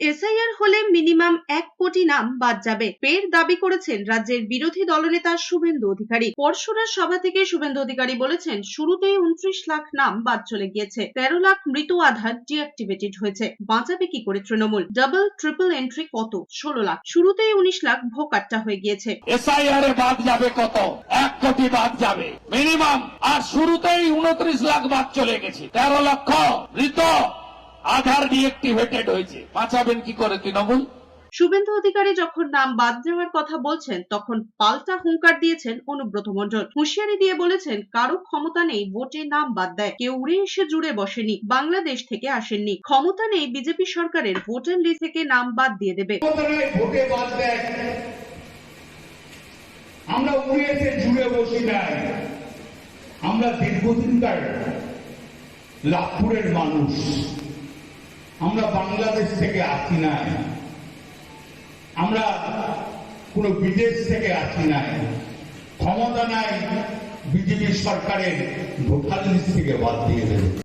SIR হলে minimum এক কোটি নাম বাদ যাবে। ফের দাবি করেছেন রাজ্যের বিরোধী দলনেতা শুভেন্দু অধিকারী। পরশুরার সভা থেকে শুভেন্দু অধিকারী বলেছেন, শুরুতেই উনত্রিশ লাখ নাম বাদ চলে গিয়েছে। তেরো লাখ মৃত আধার ডিঅ্যাক্টিভেটেড হয়েছে। বাঁচাবে কি করে তৃণমূল? ডাবল, ট্রিপল এন্ট্রি কত? ষোলো লাখ। শুরুতেই উনিশ লাখ ভোকাট্টা হয়ে গিয়েছে। এসআইআর বাদ যাবে কত? এক কোটি বাদ যাবে। মিনিমাম। আর শুরুতেই উনত্রিশ লাখ বাদ চলে গেছে। তেরো লক্ষ মৃত আধার ডিএক্টিভেটেড হয়েছে। বাঁচাবেন কি করে তৃণমূল? শুভেন্দু অধিকারী যখন নাম বাদ দেওয়ার কথা বলছেন তখন পাল্টা হুঙ্কার দিয়েছেন অনুব্রত মণ্ডল। হুঁশিয়ারি দিয়ে বলেছেন কারও ক্ষমতা নেই ভোটে নাম বাদ দেয়। কেউ উড়ে এসে জুড়ে বসেনি বাংলাদেশ থেকে আসেননি। ক্ষমতা নেই বিজেপি সরকারের ভোটার লিস্ট থেকে নাম বাদ দিয়ে দেবে। আমরা উড়ে এসে জুড়ে বসি নাই। আমরা দীর্ঘদিনকার লাভপুরের মানুষ। আমরা বাংলাদেশ থেকে আসি নাই। আমরা কোনো বিদেশ থেকে আসি নাই। ক্ষমতা নাই, বিজেপি সরকারের ভোটার লিস্ট থেকে বাদ দিয়ে দেবে।